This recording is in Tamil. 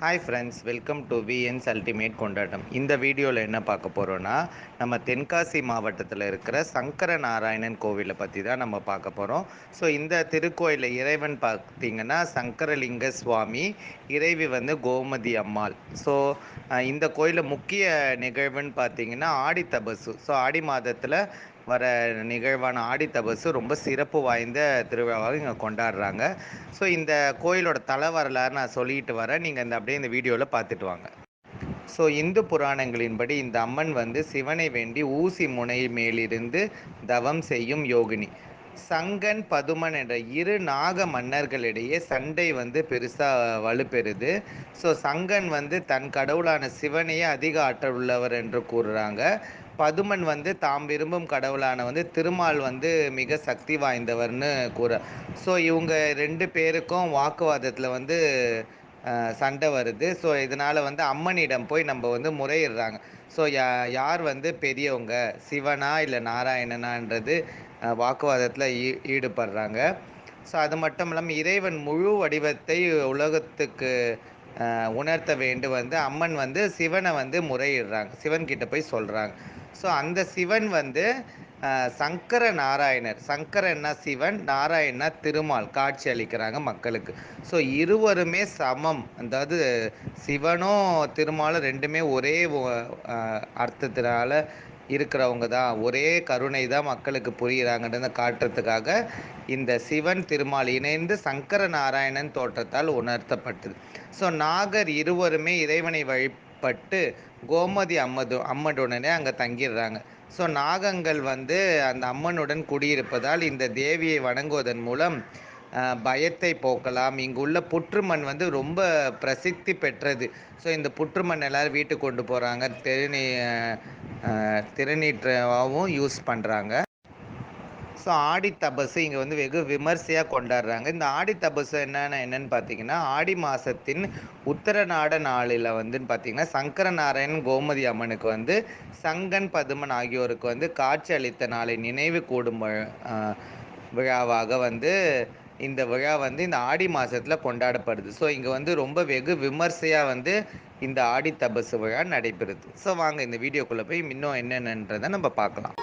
Hi friends welcome to VNS ultimate கொண்டாட்டம் இந்த வீடியோவில் என்ன பார்க்க போகிறோன்னா நம்ம தென்காசி மாவட்டத்தில் இருக்கிற சங்கர நாராயணன் கோவிலை பற்றி தான் நம்ம பார்க்க போகிறோம் ஸோ இந்த திருக்கோயிலில் இறைவன் பார்த்தீங்கன்னா சங்கரலிங்க சுவாமி இறைவி வந்து கோமதி அம்மாள். ஸோ இந்த கோயிலில் முக்கிய நிகழ்வுன்னு பார்த்தீங்கன்னா ஆடி தபசு. ஸோ ஆடி மாதத்தில் வர நிகழ்வான ஆடி தபசு ரொம்ப சிறப்பு வாய்ந்த திருவிழாவாக இங்கே கொண்டாடுறாங்க. ஸோ இந்த கோயிலோட தலை வரலாறு நான் சொல்லிட்டு வரேன். நீங்கள் இந்த அப்படியே இந்த வீடியோவில் பார்த்துட்டு வாங்க. ஸோ இந்து புராணங்களின்படி இந்த அம்மன் வந்து சிவனை வேண்டி ஊசி முனை மேலிருந்து தவம் செய்யும் யோகினி. சங்கன் பதுமன் என்ற இரு நாக மன்னர்களிடையே சண்டை வந்து பெருசாக வலுப்பெறுது. ஸோ சங்கன் வந்து தன் கடவுளான சிவனையே அதிக ஆற்றல் உள்ளவர் என்று கூறுறாங்க. பதுமன் வந்து தாம் விரும்பும் கடவுளான வந்து திருமால் வந்து மிக சக்தி வாய்ந்தவர்னு கூற ஸோ இவங்க ரெண்டு பேருக்கும் வாக்குவாதத்தில் வந்து சண்டை வருது. ஸோ இதனால் வந்து அம்மனிடம் போய் நம்ம வந்து முறையிடுறாங்க. ஸோ யா யார் வந்து பெரியவங்க? சிவனா இல்லை நாராயணனான்றது வாக்குவாதத்தில் ஈ ஈடுபடுறாங்க. ஸோ அது மட்டும் இல்லாமல் இறைவன் முழு வடிவத்தை உலகத்துக்கு உணர்த்த வேண்டும் வந்து அம்மன் வந்து சிவனை வந்து முறையிடுறாங்க. சிவன்கிட்ட போய் சொல்கிறாங்க ஸோ அந்த சிவன் வந்து சங்கர நாராயணர் சங்கரன்னா சிவன் நாராயணா திருமால் காட்சி அளிக்கிறாங்க மக்களுக்கு. ஸோ இருவருமே சமம். அதாவது சிவனும் திருமாலும் ரெண்டுமே ஒரே அர்த்தத்தினால இருக்கிறவங்க தான். ஒரே கருணை தான் மக்களுக்கு புரிகிறாங்கன்றதை காட்டுறதுக்காக இந்த சிவன் திருமால் இணைந்து சங்கர நாராயணன் தோற்றத்தால் உணர்த்தப்பட்டது. ஸோ நாகர் இருவருமே இறைவனை பட்டு கோமதி அம்மது அம்மனுடனே அங்கே தங்கிடுறாங்க. ஸோ நாகங்கள் வந்து அந்த அம்மனுடன் குடியிருப்பதால் இந்த தேவியை வணங்குவதன் மூலம் பயத்தை போக்கலாம். இங்கு உள்ள புற்றுமண் வந்து ரொம்ப பிரசித்தி பெற்றது. ஸோ இந்த புற்றுமண் எல்லோரும் வீட்டுக்கு கொண்டு போகிறாங்க திருநீ திருநீற்றாகவும் யூஸ் பண்ணுறாங்க ஸோ ஆடி தபசு இங்கே வந்து வெகு விமர்சையாக கொண்டாடுறாங்க. இந்த ஆடி தபசு என்னென்ன என்னன்னு பார்த்தீங்கன்னா ஆடி மாதத்தின் உத்தரநாட நாளில் வந்துன்னு பார்த்தீங்கன்னா சங்கரநாராயணன் கோமதி அம்மனுக்கு வந்து சங்கன் பதுமன் ஆகியோருக்கு வந்து காட்சி அளித்த நாளை நினைவு கூடும் விழாவாக வந்து இந்த விழா வந்து இந்த ஆடி மாதத்தில் கொண்டாடப்படுது. ஸோ இங்கே வந்து ரொம்ப வெகு விமர்சையாக வந்து இந்த ஆடி தபசு விழா நடைபெறுது. ஸோ வாங்க இந்த வீடியோக்குள்ளே போய் இன்னும் என்னென்னன்றதை நம்ம பார்க்கலாம்.